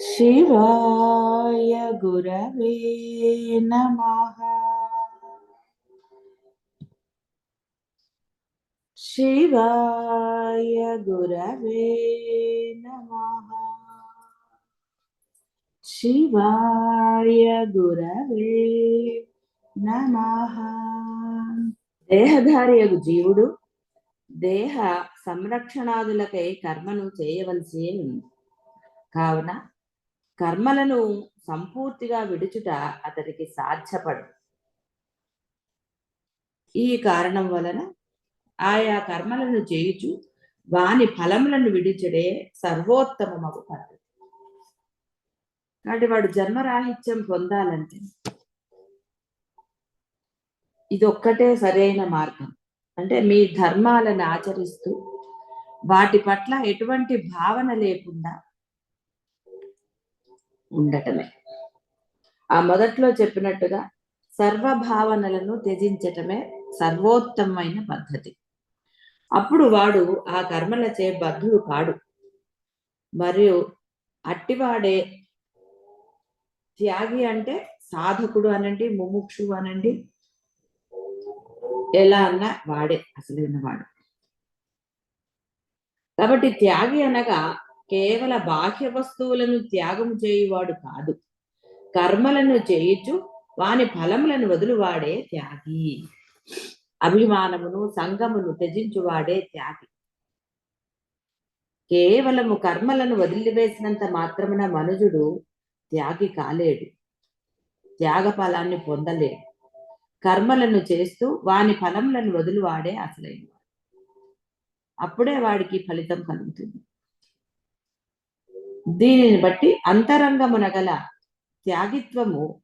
శివాయ గురవే నమ. శివాయ గురవే నమ. శివాయ గురవే నమ. దేహధారియగు జీవుడు దేహ సంరక్షణాదులకై కర్మను చేయవలసి ఉంది. కావున కర్మలను సంపూర్తిగా విడుచుట అతడికి సాధ్యపడు. ఈ కారణం వలన ఆయా కర్మలను చేయుచు వాని ఫలములను విడిచడే సర్వోత్తమమగు పద్ధతి. కాబట్టి వాడు జన్మరాహిత్యం పొందాలంటే ఇది ఒక్కటే సరైన మార్గం. అంటే మీ ధర్మాలను ఆచరిస్తూ వాటి పట్ల ఎటువంటి భావన లేకుండా ఉండటమే. ఆ మొదట్లో చెప్పినట్టుగా సర్వ భావనలను త్యజించటమే సర్వోత్తమైన పద్ధతి. అప్పుడు వాడు ఆ కర్మలచే బద్ధుడు కాడు. మరియు అట్టివాడే త్యాగి అంటే సాధకుడు అనండి ముముక్షు అనండి ఎలా అన్నా వాడే అసలైన వాడు కాబట్టి త్యాగి అనగా కేవల బాహ్య వస్తువులను త్యాగము చేయువాడు కాదు. కర్మలను చేయుచు వాని ఫలములను వదులువాడే త్యాగి. అభిమానమును సంగమును త్యజించువాడే త్యాగి. కేవలము కర్మలను వదిలివేసినంత మాత్రమున మనుజుడు త్యాగి కాలేడు. త్యాగ ఫలాన్ని పొందలేడు. కర్మలను చేస్తూ వాని ఫలములను వదులువాడే అసలైన అప్పుడే వాడికి ఫలితం కలుగుతుంది. దీనిని బట్టి అంతరంగమున గల త్యాగిత్వము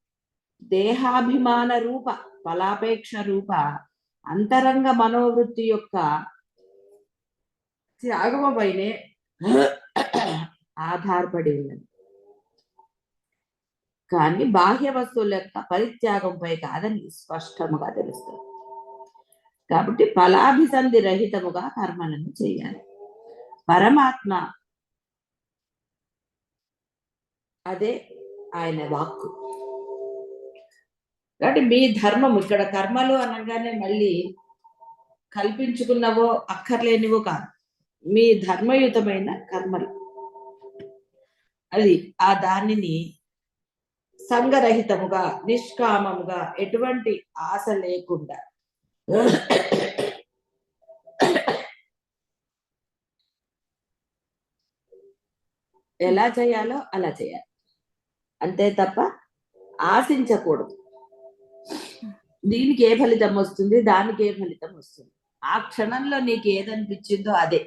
దేహాభిమాన రూప ఫలాపేక్ష రూప అంతరంగ మనోవృత్తి యొక్క త్యాగముపైనే ఆధారపడి ఉన్నది. కానీ బాహ్య వస్తువుల యొక్క పరిత్యాగంపై కాదని స్పష్టముగా తెలుస్తుంది. కాబట్టి ఫలాభిసంధి రహితముగా కర్మలను చేయాలి. పరమాత్మ అదే ఆయన వాక్కు. కాబట్టి మీ ధర్మం ఇక్కడ కర్మలు అనగానే మళ్ళీ కల్పించుకున్నవో అక్కర్లేనివో కాదు. మీ ధర్మయుతమైన కర్మలు. అది ఆ దానిని సంగరహితముగా నిష్కామముగా ఎటువంటి ఆశ లేకుండా ఎలా చేయాలో అలా చేయాలి. అంతే తప్ప ఆశించకూడదు. దీనికి ఏ ఫలితం వస్తుంది? దానికి ఏ ఫలితం వస్తుంది? ఆ క్షణంలో నీకు ఏదనిపించిందో అదే.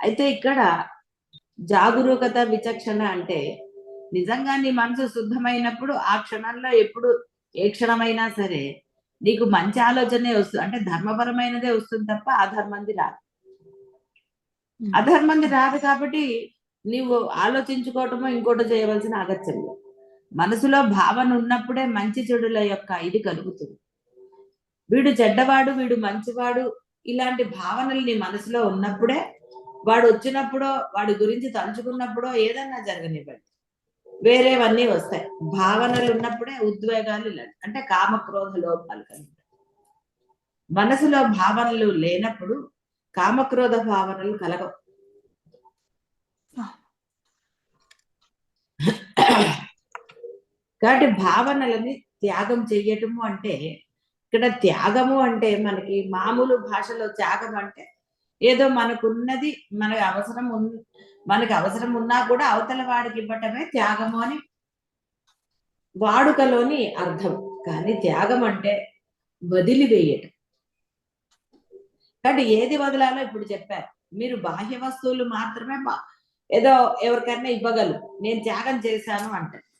అయితే ఇక్కడ జాగరూకత విచక్షణ అంటే నిజంగా నీ మనసు శుద్ధమైనప్పుడు ఆ క్షణంలో ఎప్పుడు ఏ క్షణమైనా సరే నీకు మంచి ఆలోచనే వస్తుంది అంటే ధర్మపరమైనదే వస్తుంది తప్ప అధర్మంది రాదు అధర్మంది రాదు కాబట్టి నీవు ఆలోచించుకోవటమో ఇంకోటి చేయవలసిన అగత్యం లేదు. మనసులో భావన ఉన్నప్పుడే మంచి చెడుల యొక్క ఇది కలుగుతుంది. వీడు చెడ్డవాడు వీడు మంచివాడు ఇలాంటి భావనలు నీ మనసులో ఉన్నప్పుడే వాడు వచ్చినప్పుడో వాడి గురించి తలుచుకున్నప్పుడో ఏదన్నా జరగనివ్వండి. వేరేవన్నీ వస్తాయి. భావనలు ఉన్నప్పుడే ఉద్వేగాలు ఇలాంటి అంటే కామక్రోధ లోపాలు కలిగి మనసులో భావనలు లేనప్పుడు కామక్రోధ భావనలు కలగవు. కాబట్టి భావనలని త్యాగం చెయ్యటము అంటే ఇక్కడ త్యాగము అంటే మనకి మామూలు భాషలో త్యాగం అంటే ఏదో మనకున్నది మనకు అవసరం ఉన్ మనకి అవసరం ఉన్నా కూడా అవతల వాడికి ఇవ్వటమే త్యాగము అని వాడుకలోని అర్థం. కానీ త్యాగం అంటే వదిలివేయటం. కాబట్టి ఏది వదలాలో ఇప్పుడు చెప్పారు. మీరు బాహ్య వస్తువులు మాత్రమే ఏదో ఎవరికైనా ఇవ్వగలరు. నేను త్యాగం చేశాను అంటే.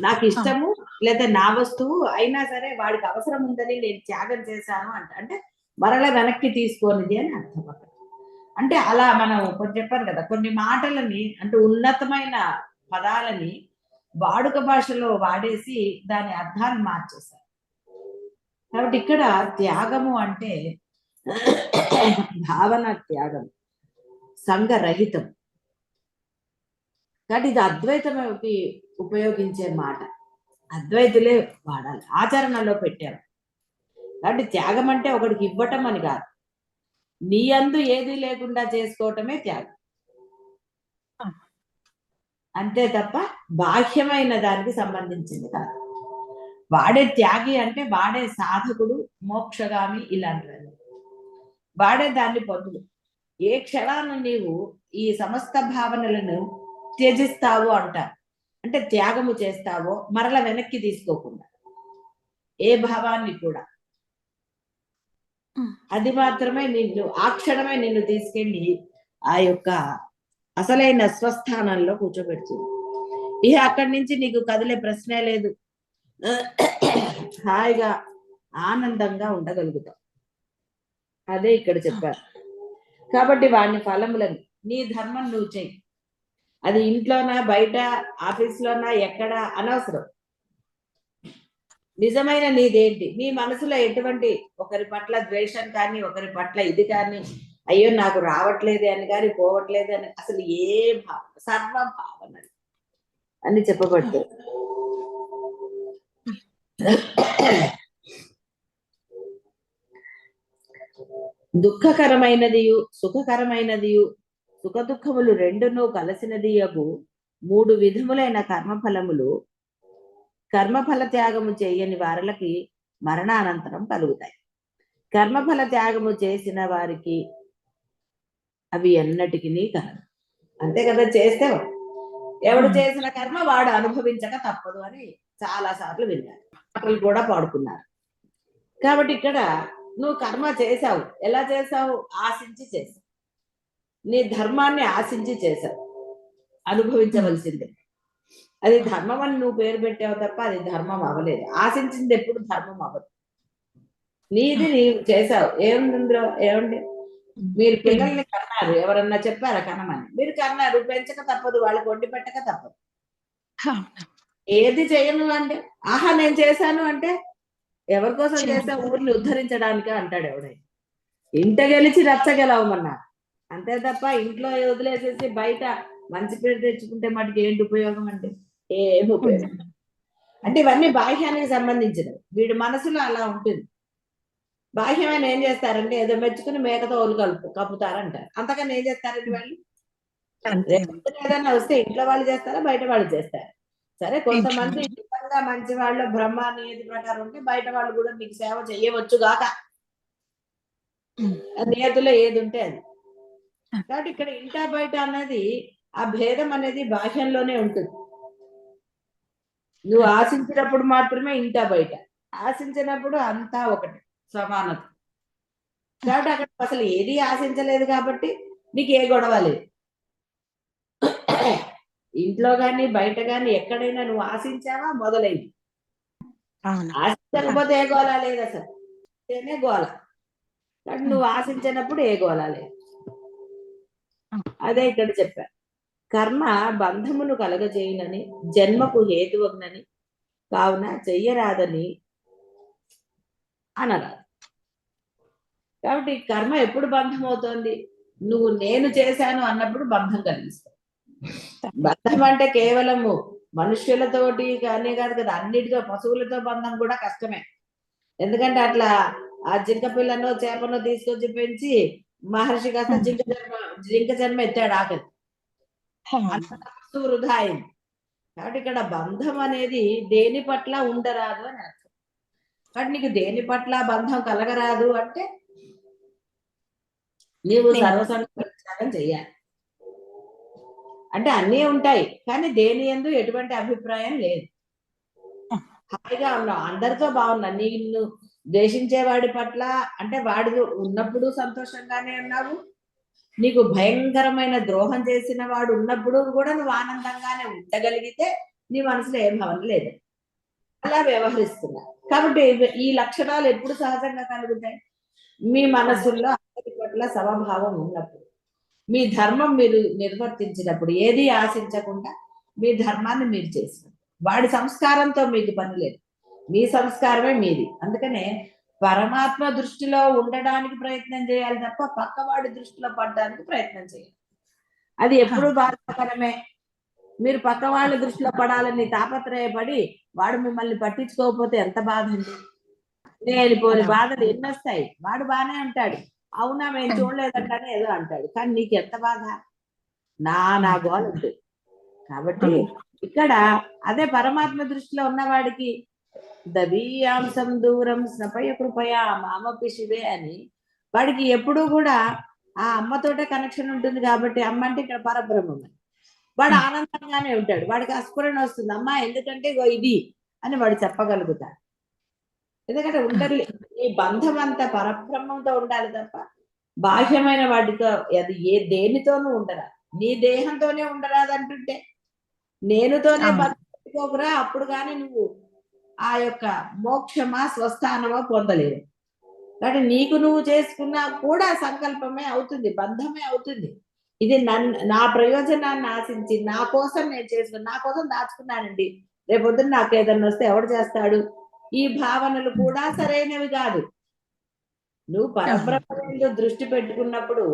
నాకు ఇష్టము లేదా నా వస్తువు అయినా సరే వాడికి అవసరం ఉందని నేను త్యాగం చేశాను అంట. అంటే మరల వెనక్కి తీసుకోనిది అని అర్థం అంటే అలా మనం కొన్ని చెప్పారు కదా కొన్ని మాటలని అంటే ఉన్నతమైన పదాలని వాడుక భాషలో వాడేసి దాని అర్థాన్ని మార్చేశారు. కాబట్టి ఇక్కడ త్యాగము అంటే భావన త్యాగం సంఘరహితం. కాబట్టి ఇది అద్వైతమకి ఉపయోగించే మాట. అద్వైతులే వాడాలి. ఆచరణలో పెట్టారు. కాబట్టి త్యాగం అంటే ఒకడికి ఇవ్వటం అని కాదు. నీ అందు ఏది లేకుండా చేసుకోవటమే త్యాగం. అంతే తప్ప బాహ్యమైన దానికి సంబంధించింది కాదు. వాడే త్యాగి అంటే వాడే సాధకుడు మోక్షగామి ఇలాంటివన్నీ. వాడే దాన్ని పొందుడు. ఏ క్షణాన్ని నీవు ఈ సమస్త భావనలను త్యజిస్తావు అంటారు. అంటే త్యాగము చేస్తావో మరల వెనక్కి తీసుకోకుండా. ఏ భావాన్ని కూడా. అది మాత్రమే నిన్ను ఆ క్షణమే నిన్ను తీసుకెళ్ళి ఆ యొక్క అసలైన స్వస్థానంలో కూర్చోబెడుతుంది. ఇక అక్కడి నుంచి నీకు కదిలే ప్రశ్నే లేదు. హాయిగా ఆనందంగా ఉండగలుగుతాం అదే ఇక్కడ చెప్పారు. కాబట్టి వాడిని ఫలములను నీ ధర్మం నువ్వు చెయ్యి. అది ఇంట్లోనా బయట ఆఫీస్లోనా ఎక్కడ? అనవసరం. నిజమైన నీదేంటి? నీ మనసులో ఎటువంటి ఒకరి పట్ల ద్వేషం కానీ ఒకరి పట్ల ఇది కానీ అయ్యో నాకు రావట్లేదు అని కానీ పోవట్లేదు అని అసలు ఏ భావ సర్వ భావన అని చెప్పబడుతుంది దుఃఖకరమైనదియు సుఖకరమైనదియు సుఖ దుఃఖములు రెండును కలిసినదియగు మూడు విధములైన కర్మఫలములు కర్మఫల త్యాగము చేయని వారలకి మరణానంతరం కలుగుతాయి. కర్మఫల త్యాగము చేసిన వారికి అవి ఎన్నటికి కలదు అంతే కదా చేస్తే ఎవడు చేసిన కర్మ వాడు అనుభవించక తప్పదు అని చాలా సార్లు విన్నారు కూడా పాడుకున్నారు. కాబట్టి ఇక్కడ నువ్వు కర్మ చేశావు. ఎలా చేశావు? ఆశించి చేసావు నీ ధర్మాన్ని ఆశించి చేశావు. అనుభవించవలసిందే. అది ధర్మం అని నువ్వు పేరు పెట్టావు తప్ప అది ధర్మం అవ్వలేదు. ఆశించింది ఎప్పుడు ధర్మం అవ్వదు. నీది నీవు చేశావు. ఏముంది ఏముంది? మీరు పిల్లల్ని కన్నారు. ఎవరన్నా చెప్పారా కనమని? మీరు కన్నారు. పెంచక తప్పదు. వాళ్ళకి వండి పెట్టక తప్పదు. ఏది చేయను అంటే? ఆహా నేను చేశాను అంటే? ఎవరి కోసం చేసా ఊరిని ఉద్ధరించడానికే అంటాడు ఎవడైనా. ఇంట గెలిచి రచ్చ గెలవమన్నా అంతే తప్ప ఇంట్లో వదిలేసేసి బయట మంచి పేరు తెచ్చుకుంటే మటుకు ఏంటి ఉపయోగం అంటే ఏం ఉపయోగం? అంటే ఇవన్నీ బాహ్యానికి సంబంధించినవి. వీడి మనసులో అలా ఉంటుంది. బాహ్యమైన ఏం చేస్తారంటే ఏదో మెచ్చుకుని మేకతో ఒలు కలుపు కప్పుతారంటారు. అంతకన్నా ఏం చేస్తారండి వాళ్ళు? ఏదైనా వస్తే ఇంట్లో వాళ్ళు చేస్తారా బయట వాళ్ళు చేస్తారా? సరే కొంతమంది నిజంగా మంచి వాళ్ళు బ్రహ్మ నియతి ప్రకారం ఉంటే బయట వాళ్ళు కూడా మీకు సేవ చేయవచ్చు గాక. నియతిలో ఏది ఉంటే అది. కాబట్టి ఇక్కడ ఇంటా బయట అన్నది ఆ భేదం అనేది బాహ్యంలోనే ఉంటుంది. నువ్వు ఆశించినప్పుడు మాత్రమే ఇంటా బయట. ఆశించినప్పుడు అంతా ఒకటి సమానత. కాబట్టి అక్కడ అసలు ఏది ఆశించలేదు కాబట్టి నీకు ఏ గొడవ లేదు. ఇంట్లో గాని బయట గాని ఎక్కడైనా నువ్వు ఆశించావా? మొదలైంది. ఆశించకపోతే ఏ గోళ లేదు అసలు. గోళ. కాబట్టి నువ్వు ఆశించినప్పుడు ఏ గోళ లేదు. అదే ఇక్కడ చెప్పారు కర్మ బంధమును కలగజేయునని జన్మకు హేతువగ్నని కావున చెయ్యరాదని అనరాదు. కాబట్టి కర్మ ఎప్పుడు బంధం అవుతోంది నువ్వు నేను చేశాను అన్నప్పుడు బంధం కలిగిస్తావు. బంధం అంటే కేవలము మనుష్యులతోటి కానీ కాదు కదా అన్నిటితో పశువులతో బంధం కూడా కష్టమే. ఎందుకంటే అట్లా ఆ జింక పిల్లను చేపను తీసుకొచ్చి పెంచి మహర్షి కాస్త జింక జన్మ జింక జన్మ ఎత్తాడు ఆకలి. వృధా అయింది. కాబట్టి ఇక్కడ బంధం అనేది దేని పట్ల ఉండరాదు అని అర్థం. కాబట్టి నీకు దేని పట్ల బంధం కలగరాదు అంటే నీవు సర్వసంగ చెయ్యాలి. అంటే అన్నీ ఉంటాయి కానీ దేని ఎందు ఎటువంటి అభిప్రాయం లేదు. హాయిగా ఉన్నావు అందరితో బాగున్నా నిన్ను ద్వేషించే వాడి పట్ల అంటే వాడి ఉన్నప్పుడు సంతోషంగానే ఉన్నావు? నీకు భయంకరమైన ద్రోహం చేసిన వాడు ఉన్నప్పుడు కూడా నువ్వు ఆనందంగానే ఉండగలిగితే నీ మనసులో ఏం భావన లేదు. అలా వ్యవహరిస్తున్నా కాబట్టి ఈ లక్షణాలు ఎప్పుడు సహజంగా కలుగుతాయి? మీ మనసుల్లో అందరి పట్ల సమభావం ఉన్నప్పుడు. మీ ధర్మం మీరు నిర్వర్తించినప్పుడు ఏది ఆశించకుండా మీ ధర్మాన్ని మీరు చేసిన వాడి సంస్కారంతో మీకు పని లేదు. మీ సంస్కారమే మీది. అందుకనే పరమాత్మ దృష్టిలో ఉండడానికి ప్రయత్నం చేయాలి తప్ప పక్కవాడి దృష్టిలో పడడానికి ప్రయత్నం చేయాలి. అది ఎప్పుడు బాధాకరమే. మీరు పక్క వాళ్ళ దృష్టిలో పడాలని తాపత్రయపడి వాడు మిమ్మల్ని పట్టించుకోకపోతే ఎంత బాధ అండి? లేనిపోని బాధలు ఎన్ని వస్తాయి వాడు బానే అంటాడు అవునా మేము చూడలేదంటానే ఏదో అంటాడు. కానీ నీకు ఎంత బాధ? నా నా గోల ఉంది కాబట్టి ఇక్కడ అదే పరమాత్మ దృష్టిలో ఉన్నవాడికి దవీయాంశం దూరం స్నపయ కృపయా మామపి శివే అని. వాడికి ఎప్పుడూ కూడా ఆ అమ్మతోటే కనెక్షన్ ఉంటుంది కాబట్టి అమ్మ అంటే ఇక్కడ పరబ్రహ్మం అని. వాడు ఆనందంగానే ఉంటాడు. వాడికి అస్ఫురణ వస్తుంది. అమ్మ ఎందుకంటే ఇగో ఇది అని వాడు చెప్పగలుగుతాడు. ఎందుకంటే ఉండలే ఈ బంధం అంతా పరబ్రహ్మంతో ఉండాలి తప్ప బాహ్యమైన వాటితో అది ఏ దేనితోనూ ఉండరా? నీ దేహంతోనే ఉండరాదంటుంటే. నేనుతోనే పెట్టుకోకురా అప్పుడు కానీ నువ్వు ఆ యొక్క మోక్షమా స్వస్థానమా పొందలేవు. కాబట్టి నీకు నువ్వు చేసుకున్నా కూడా సంకల్పమే అవుతుంది బంధమే అవుతుంది. ఇది నన్ను నా ప్రయోజనాన్ని ఆశించి నా కోసం నేను చేసుకున్నా నా కోసం దాచుకున్నానండి. రేపొద్దున నాకు ఏదన్నా వస్తే ఎవడు చేస్తాడు? ఈ భావనలు కూడా సరైనవి కాదు. నువ్వు పరబ్రహ్మ దృష్టి పెట్టుకున్నప్పుడు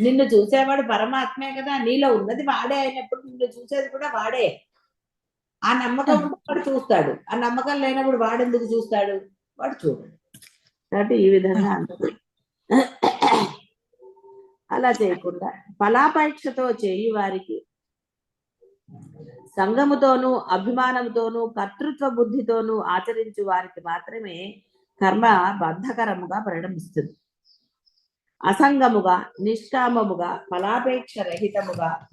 నిన్ను చూసేవాడు పరమాత్మే కదా నీలో ఉన్నది వాడే అయినప్పుడు నిన్ను చూసేది కూడా వాడే. ఆ నమ్మకం వాడు చూస్తాడు. ఆ నమ్మకం లేనప్పుడు వాడు ఎందుకు చూస్తాడు? వాడు చూడడు కాబట్టి ఈ విధంగా అందరూ అలా చేయకుండా ఫలాపేక్షతో చేయి వారికి. సంగముతోనూ అభిమానంతోనూ కర్తృత్వ బుద్ధితోనూ ఆచరించు వారికి మాత్రమే కర్మ బంధకరముగా పరిణమిస్తుంది. అసంగముగా నిష్కామముగా ఫలాపేక్ష రహితముగా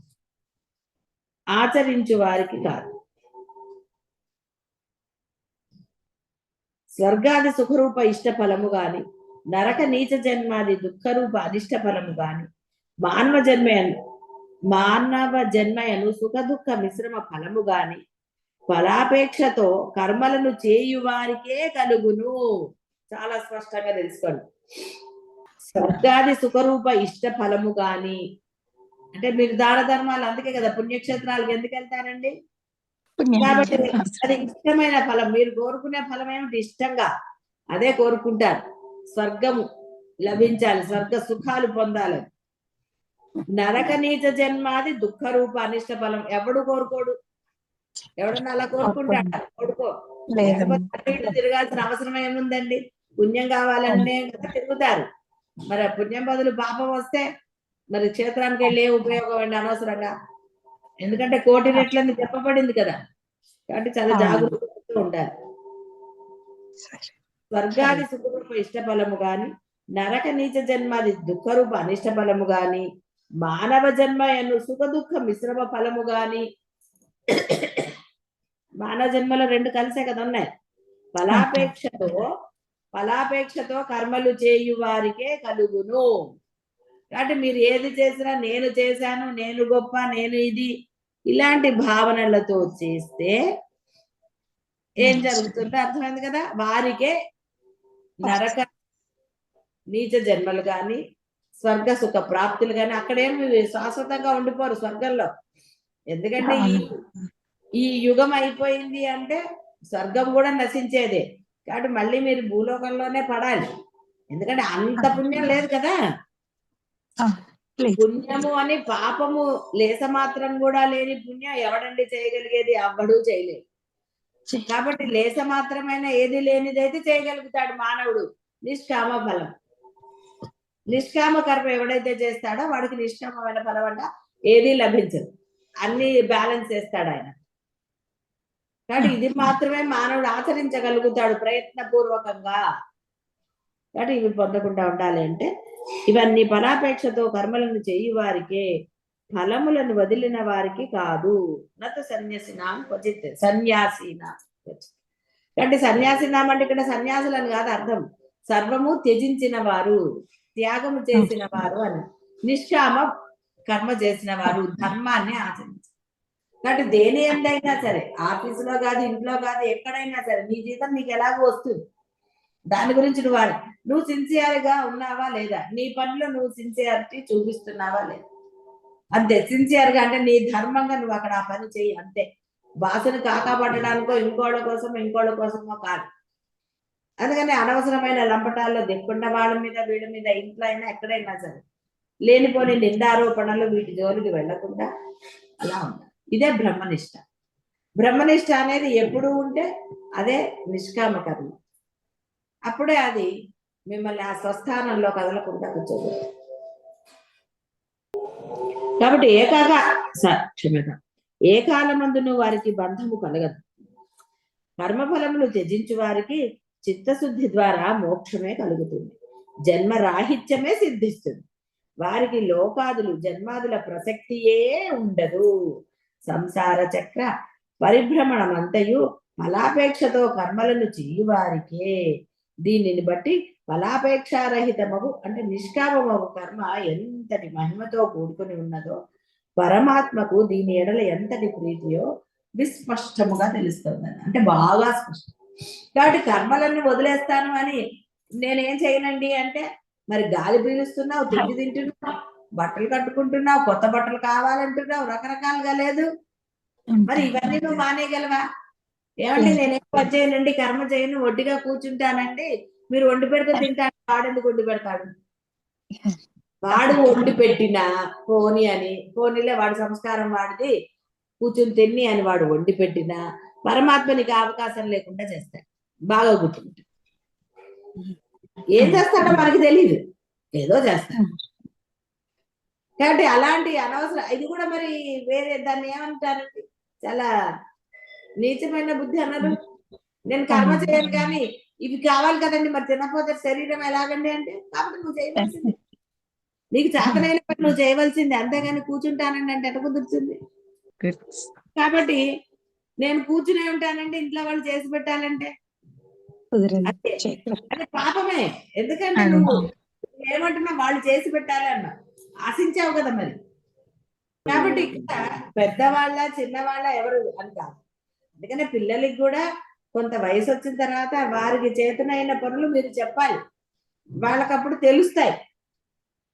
ఆచరించు వారికి కాదు. స్వర్గాది సుఖరూప ఇష్ట ఫలము గాని నరక నీచ జన్మాది దుఃఖరూప అనిష్ట ఫలము గాని మానవ జన్మయను మానవ జన్మయను సుఖ దుఃఖ మిశ్రమ ఫలము గాని ఫలాపేక్షతో కర్మలను చేయు వారికే కలుగును. చాలా స్పష్టంగా తెలుసుకోండి. స్వర్గాది సుఖరూప ఇష్ట ఫలము గాని అంటే మీరు దాన ధర్మాలు అందుకే కదా పుణ్యక్షేత్రాలకు ఎందుకు వెళ్తారండి? కాబట్టి అది ఇష్టమైన ఫలం. మీరు కోరుకునే ఫలం ఏమిటి? ఇష్టంగా. అదే కోరుకుంటారు. స్వర్గము లభించాలి. స్వర్గ సుఖాలు పొందాలి. నరక నీచ జన్మాది దుఃఖ రూప అనిష్ట ఫలం. ఎవడు కోరుకోడు? ఎవడన్నా అలా కోరుకుంటాడా? ఇటు తిరగాల్సిన అవసరం ఏముందండి? పుణ్యం కావాలనే కదా తిరుగుతారు. మరి పుణ్యం బదులు పాపం వస్తే మరి క్షేత్రానికి వెళ్ళి ఏ ఉపయోగం అండి అనవసరంగా? ఎందుకంటే కోటి రెట్లని చెప్పబడింది కదా. కాబట్టి చాలా. జాగ్రత్తగా ఉండాలి. స్వర్గాది సుఖరూప ఇష్ట ఫలము గాని నరక నీచ జన్మాది దుఃఖరూప అనిష్ట ఫలము గాని మానవ జన్మ ఎను సుఖ దుఃఖ మిశ్రమ ఫలము గాని మానవ జన్మలో రెండు కలిసే కదా ఉన్నాయి. ఫలాపేక్షతో ఫలాపేక్షతో కర్మలు చేయు వారికే కలుగును. కాబట్టి మీరు ఏది చేసినా నేను చేశాను నేను గొప్ప నేను ఇది ఇలాంటి భావనలతో చేస్తే ఏం జరుగుతుందో అర్థమైంది కదా? వారికే నరక నీచ జన్మలు గాని స్వర్గ సుఖ ప్రాప్తులు గాని అక్కడేమి శాశ్వతంగా ఉండిపోరు స్వర్గంలో. ఎందుకంటే ఈ ఈ యుగం అయిపోయింది అంటే స్వర్గం కూడా నశించేదే. కాబట్టి మళ్ళీ మీరు భూలోకంలోనే పడాలి. ఎందుకంటే అంత పుణ్యం లేదు కదా. పుణ్యము అని పాపము లేస మాత్రం కూడా లేని పుణ్యం ఎవడండి చేయగలిగేది? అవ్వడు చేయలేదు. కాబట్టి లేస మాత్రమైన ఏది లేనిదైతే చేయగలుగుతాడు మానవుడు. నిష్కామ ఫలం. నిష్కామ కర్మ ఎవడైతే చేస్తాడో వాడికి నిష్కామమైన ఫలం అంట ఏది లభించదు. అన్ని బ్యాలెన్స్ చేస్తాడు ఆయన. కాబట్టి ఇది మాత్రమే మానవుడు ఆచరించగలుగుతాడు ప్రయత్నపూర్వకంగా. కాబట్టి ఇవి పొందకుండా ఉండాలి అంటే ఇవన్నీ ఫలాపేక్షతో కర్మలను చేయి వారికే ఫలములను వదిలిన వారికి కాదు. నత సన్యాసినాం క్వచిత్ సన్యాసీనా అంటే సన్యాసినాం అంటే ఇక్కడ సన్యాసులను కాదు అర్థం. సర్వము త్యజించిన వారు త్యాగము చేసిన వారు అని. నిష్కామ కర్మ చేసిన వారు ధర్మాన్ని ఆచరించారు కాబట్టి దేని ఎందైనా సరే ఆఫీసులో కాదు ఇంట్లో కాదు ఎక్కడైనా సరే నీ జీతం నీకు ఎలాగో వస్తుంది. దాని గురించి నువ్వు నువ్వు సిన్సియర్గా ఉన్నావా లేదా? నీ పనిలో నువ్వు సిన్సియారిటీ చూపిస్తున్నావా లేదా? అంతే సిన్సియర్గా అంటే నీ ధర్మంగా నువ్వు అక్కడ ఆ పని చెయ్యి అంతే. బాసుని కాకాపట్టడానికో ఇంకోళ్ళ కోసం ఇంకోళ్ళ కోసమో కాదు. అందుకని అనవసరమైన లంపటాల్లో దిక్కుండా వాళ్ళ మీద వీళ్ళ మీద ఇంట్లో అయినా ఎక్కడైనా సరే లేనిపోని నిందారోపణలు వీటి జోలికి వెళ్ళకుండా అలా ఉండాలి. ఇదే బ్రహ్మనిష్ట. బ్రహ్మనిష్ట అనేది ఎప్పుడు ఉంటే అదే నిష్కామ కర్మ. అప్పుడే అది మిమ్మల్ని ఆ స్వస్థానంలో కదలకుండా కూర్చోదు కాబట్టి ఏకాక స- ఏ కాలమందును వారికి బంధము కలగదు. కర్మఫలములు త్యజించు వారికి చిత్తశుద్ధి ద్వారా మోక్షమే కలుగుతుంది. జన్మ రాహిత్యమే సిద్ధిస్తుంది. వారికి లోకాదులు జన్మాదుల ప్రసక్తియే ఉండదు. సంసార చక్ర పరిభ్రమణమంతయు ఫలాపేక్షతో కర్మలను చేయువారికే. దీనిని బట్టి ఫలాపేక్షారహితమగు అంటే నిష్కామమగు కర్మ ఎంతటి మహిమతో కూడుకుని ఉన్నదో పరమాత్మకు దీని ఎడల ఎంతటి ప్రీతియో విస్పష్టముగా తెలుస్తుంది అంటే బాగా స్పష్టం. కాబట్టి కర్మలన్నీ వదిలేస్తాను అని నేనేం చేయనండి అంటే మరి గాలి పీలుస్తున్నావు తిండి తింటున్నావు బట్టలు కట్టుకుంటున్నావు కొత్త బట్టలు కావాలంటున్నావు రకరకాలుగా లేదు. మరి ఇవన్నీ నువ్వు మానేయగలవా? ఏమంటే నేనేం పని చేయనండి కర్మ చేయను ఒడ్డిగా కూర్చుంటానండి మీరు వండి పెడితే తింటాను వాడెందుకు వండి పెడతాడు? వాడు వండి పెట్టినా పోని అని పోనీలే వాడి సంస్కారం వాడిది కూర్చుని తిని అని వాడు వండి పెట్టినా పరమాత్మనికి అవకాశం లేకుండా చేస్తాడు బాగా గుర్తుంటాడు ఏం చేస్తాడో మనకి తెలియదు ఏదో చేస్తాడు. కాబట్టి అలాంటి అనవసరం ఇది కూడా మరి వేరే దాన్ని ఏమంటారండి? చాలా నీచమైన బుద్ధి అన్నారు. నేను కర్మ చేయను కానీ ఇవి కావాలి కదండి మరి తినకపోతే శరీరం ఎలాగండి అంటే కాబట్టి నువ్వు చేయవలసింది. నీకు చేతనైన పని నువ్వు చేయవలసింది అంతేగాని కూర్చుంటానండి అంటే ఎట్ట కుదురుతుంది? కాబట్టి నేను కూర్చునే ఉంటానండి ఇంట్లో వాళ్ళు చేసి పెట్టాలంటే. అది పాపమే. ఎందుకంటే. నువ్వు ఏమంటున్నా వాళ్ళు చేసి పెట్టాలి అన్నా ఆశించావు కదా మరి. కాబట్టి ఇక్కడ పెద్దవాళ్ళ చిన్నవాళ్ళ ఎవరు అని కాదు. అందుకనే పిల్లలకి కూడా కొంత వయసు వచ్చిన తర్వాత వారికి చేతనైన పనులు మీరు చెప్పాలి. వాళ్ళకప్పుడు తెలుస్తాయి.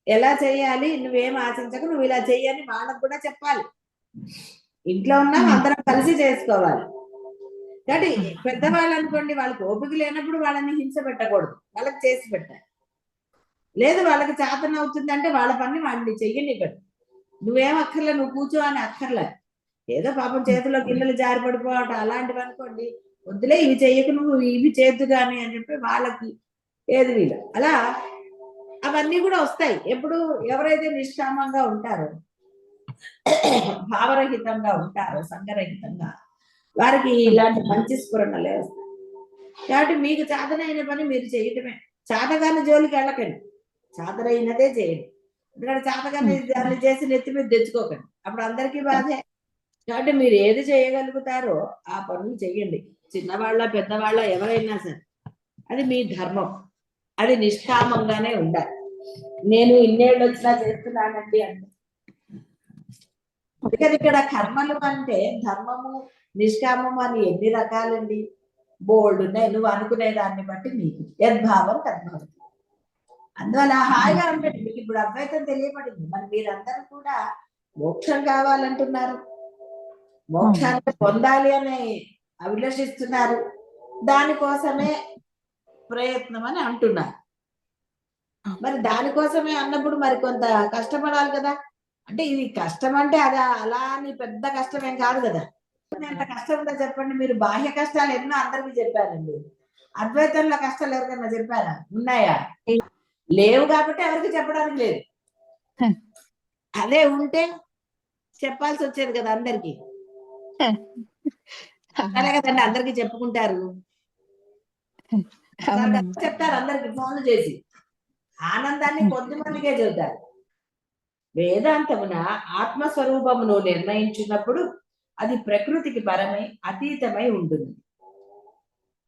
ఎలా చేయాలి? నువ్వేం ఆశించక నువ్వు ఇలా చెయ్యని వాళ్ళకు కూడా చెప్పాలి. ఇంట్లో ఉన్నా అందరం కలిసి చేసుకోవాలి. కాబట్టి పెద్దవాళ్ళు అనుకోండి వాళ్ళకి ఓపిక లేనప్పుడు వాళ్ళని హింస పెట్టకూడదు. వాళ్ళకి చేసి పెట్టాలి. లేదు వాళ్ళకి చేతన అవుతుందంటే వాళ్ళ పని వాళ్ళని చెయ్యనివ్వడు నువ్వేం అక్కర్లే నువ్వు కూర్చో అని అక్కర్లే. ఏదో పాపం చేతిలో గిన్నెలు జారి పడిపోవటం అలాంటివి అనుకోండి. వద్దులే ఇవి చెయ్యకు నువ్వు ఇవి చేద్దు కానీ అని చెప్పి వాళ్ళకి ఏది వీలు. అలా అవన్నీ కూడా వస్తాయి. ఎప్పుడు ఎవరైతే నిష్కామంగా ఉంటారో భావరహితంగా ఉంటారో సంఘరహితంగా వారికి ఇలాంటి మంచి స్ఫురణలే వస్తాయి. కాబట్టి మీకు చాతనైన పని మీరు చేయటమే. చాతగాని జోలికి వెళ్ళకండి. చాతనైనదే చేయండి. ఎందుకంటే చాతగాని దాన్ని చేసి నెత్తి మీద తెచ్చుకోకండి. అప్పుడు అందరికీ బాధే. కాబట్టి మీరు ఏది చేయగలుగుతారో ఆ పనులు చెయ్యండి. చిన్నవాళ్ళ పెద్దవాళ్ళ ఎవరైనా సరే అది మీ ధర్మం. అది నిష్కామంగానే ఉండాలి. నేను ఇన్నేళ్ళు వచ్చినా చేస్తున్నానండి అంటే. అందుకని ఇక్కడ కర్మలు అంటే ధర్మము నిష్కామము అని ఎన్ని రకాలండి? బోల్డ్ ఉన్నాయి నువ్వు అనుకునే దాన్ని బట్టి నీకు యద్భావం తద్భావం. అందువల్ల హాయిగా ఉండండి. మీకు ఇప్పుడు అద్వైతం తెలియబడింది. మరి మీరందరూ కూడా మోక్షం కావాలంటున్నారు. మోక్షాన్ని పొందాలి అని అభిలషిస్తున్నారు. దానికోసమే ప్రయత్నం అని అంటున్నారు మరి దానికోసమే అన్నప్పుడు మరి కొంత కష్టపడాలి కదా. అంటే ఇది కష్టం అంటే అది అలా అని పెద్ద కష్టం ఏం కాదు కదా. ఎంత కష్టం ఉందో చెప్పండి. మీరు బాహ్య కష్టాలు ఎన్నో అందరికీ చెప్పారండి. అద్వైతంలో కష్టాలు ఎవరికైనా చెప్పారా? ఉన్నాయా? లేవు కాబట్టి ఎవరికి చెప్పడానికి లేదు. అదే ఉంటే చెప్పాల్సి వచ్చేది కదా అందరికి. అలా కదండి అందరికి చెప్పుకుంటారు. చెప్తారు అందరికి ఫోన్లు చేసి. ఆనందాన్ని కొద్ది మందికే చెబుతారు. వేదాంతమున ఆత్మస్వరూపమును నిర్ణయించినప్పుడు అది ప్రకృతికి పరమై అతీతమై ఉంటుంది.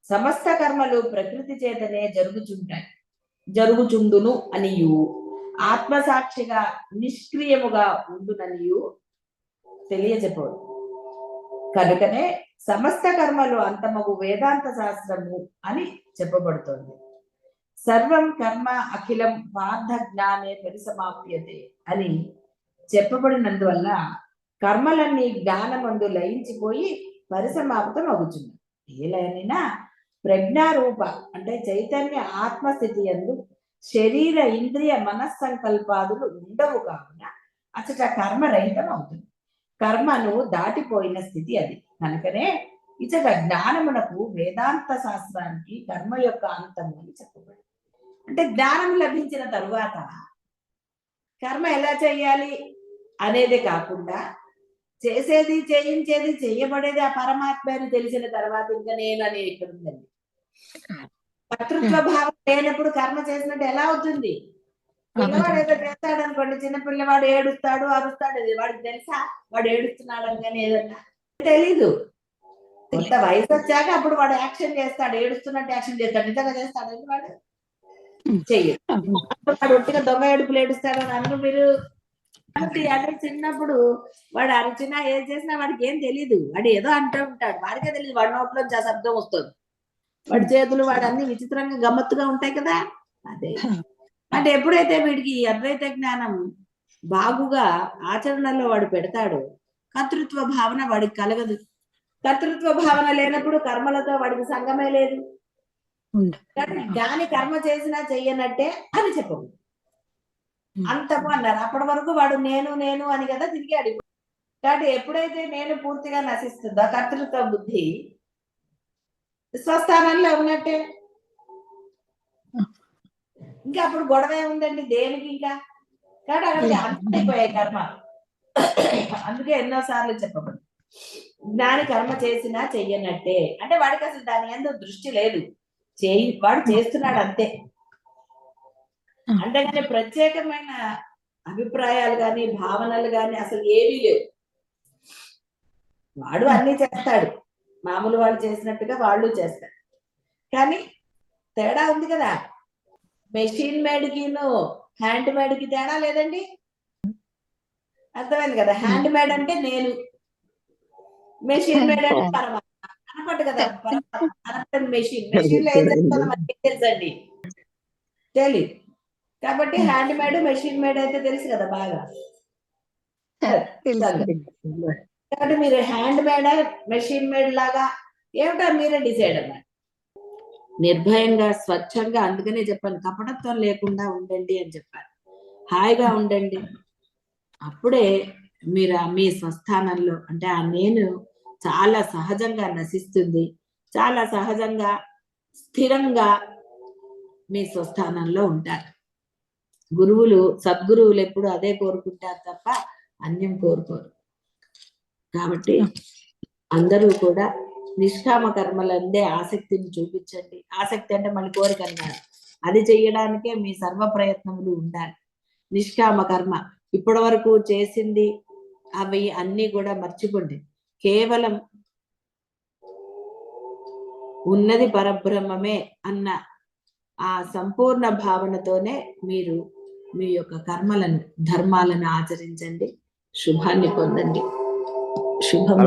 సమస్త కర్మలు ప్రకృతి చేతనే జరుగుచుంటాయి. జరుగుచుండును అనియు. ఆత్మసాక్షిగా నిష్క్రియముగా ఉండుననియు తెలియజెప్పడు కనుకనే సమస్త కర్మలు అంతమగు వేదాంత శాస్త్రము అని చెప్పబడుతోంది. సర్వం కర్మ అఖిలం పార్థ జ్ఞానే పరిసమాప్యతే అని చెప్పబడినందువల్ల కర్మలన్నీ జ్ఞానమందు లయించిపోయి పరిసమాప్తం అవుతుంది లయనైనా ప్రజ్ఞారూప అంటే చైతన్య ఆత్మస్థితి ఎందు శరీర ఇంద్రియ మనస్సంకల్పాదులు ఉండవు కావున అచ్చట కర్మరహితం అవుతుంది కర్మను దాటిపోయిన స్థితి అది. కనుకనే ఇచ్చట జ్ఞానమునకు వేదాంత శాస్త్రానికి కర్మ యొక్క అంతము అని చెప్పబడి అంటే జ్ఞానం లభించిన తరువాత కర్మ ఎలా చేయాలి అనేది కాకుండా చేసేది చేయించేది చేయబడేది ఆ పరమాత్మ అని తెలిసిన తర్వాత ఇంకా నేను అనేది ఇక్కడ ఉందండి. కర్తృత్వ భావం లేనప్పుడు కర్మ చేసినట్టు ఎలా అవుతుంది? పిల్లవాడు ఏదో చేస్తాడు అనుకోండి చిన్న పిల్లవాడు ఏడుస్తాడు అరుస్తాడు. వాడికి తెలుసా? వాడు ఏడుస్తున్నాడు అని కానీ ఏదన్నా తెలీదు. కొంత వయసు వచ్చాక అప్పుడు వాడు యాక్షన్ చేస్తాడు. ఏడుస్తున్నట్టు యాక్షన్ చేస్తాడు. నిజంగా చేస్తాడు వాడు? చెయ్యడు. వాడు ఒట్టిగా దొంగ ఏడుపులు ఏడుస్తాడు అని అను మీరు. అంటే చిన్నప్పుడు వాడు అరిచినా ఏం చేసినా వాడికి ఏం తెలియదు వాడు ఏదో అంటూ ఉంటాడు. వాడికే తెలియదు వాడి నోట్లోంచి ఆ శబ్దం వస్తుంది. వాడి చేతులు వాడు అన్ని విచిత్రంగా గమ్మత్తుగా ఉంటాయి కదా? అదే. అంటే ఎప్పుడైతే వీడికి అద్వైత జ్ఞానం బాగుగా ఆచరణలో వాడు పెడతాడో కర్తృత్వ భావన వాడికి కలగదు. కర్తృత్వ భావన లేనప్పుడు కర్మలతో వాడికి సంగమే లేదు. కానీ దాని కర్మ చేసినా చెయ్యనట్టే అని చెప్పవు అంతము అన్నారు అప్పటి వరకు వాడు నేను నేను అని కదా తిరిగి అడిగి కాబట్టి ఎప్పుడైతే నేను పూర్తిగా నశిస్తుందో కర్తృత్వ బుద్ధి స్వస్థానంలో ఉన్నట్టే. ఇంకా అప్పుడు గొడవ ఉందండి దేనికి ఇంకా? కాబట్టి అక్కడ అంతైపోయాయి కర్మ. అందుకే ఎన్నో సార్లు చెప్పబడి జ్ఞాని కర్మ చేసినా చెయ్యనట్టే. అంటే వాడికి అసలు దాని ఎందుకు దృష్టి లేదు. చేయి వాడు చేస్తున్నాడు అంతే. అంతేగాని ప్రత్యేకమైన అభిప్రాయాలు గాని భావనలు గాని అసలు ఏమీ లేవు. వాడు అన్ని చేస్తాడు. మామూలు వాళ్ళు చేసినట్టుగా వాళ్ళు చేస్తారు. కానీ తేడా ఉంది కదా. మెషిన్ మేడ్ కిను హ్యాండ్ మేడ్కి తేడా లేదండి? అర్థమైంది కదా? హ్యాండ్ మేడ్ అంటే నేను. మెషిన్ మేడ్ అంటే పరమాత్మ. అనపట్టు కదా? మెషిన్. మెషిన్లో ఏం మనకి తెలుసండి? తెలియదు కాబట్టి హ్యాండ్ మేడ్ మెషిన్ మేడ్ అయితే తెలుసు కదా బాగా? కాబట్టి మీరు హ్యాండ్ మేడ్ మెషిన్ మేడ్ లాగా? ఏమిటో మీరే డిసైడ్ అన్నమాట నిర్భయంగా స్వచ్ఛంగా అందుకనే చెప్పాను కపటత్వం లేకుండా ఉండండి అని చెప్పారు. హాయిగా ఉండండి. అప్పుడే మీరు ఆ మీ స్వస్థానంలో అంటే ఆ నేను చాలా సహజంగా నశిస్తుంది చాలా సహజంగా స్థిరంగా మీ స్వస్థానంలో ఉంటారు. గురువులు సద్గురువులు ఎప్పుడు అదే కోరుకుంటారు తప్ప అన్యం కోరుకోరు. కాబట్టి అందరూ కూడా నిష్కామ కర్మలందే ఆసక్తిని చూపించండి. ఆసక్తి అంటే మళ్ళీ కోరిక అన్నారు అది చెయ్యడానికే మీ సర్వ ప్రయత్నములు ఉండాలి. నిష్కామ కర్మ ఇప్పటి వరకు చేసింది అవి అన్ని కూడా మర్చిపోండి. కేవలం ఉన్నది పరబ్రహ్మమే అన్న ఆ సంపూర్ణ భావనతోనే మీరు మీ యొక్క కర్మలను ధర్మాలను ఆచరించండి. శుభాన్ని పొందండి. శుభం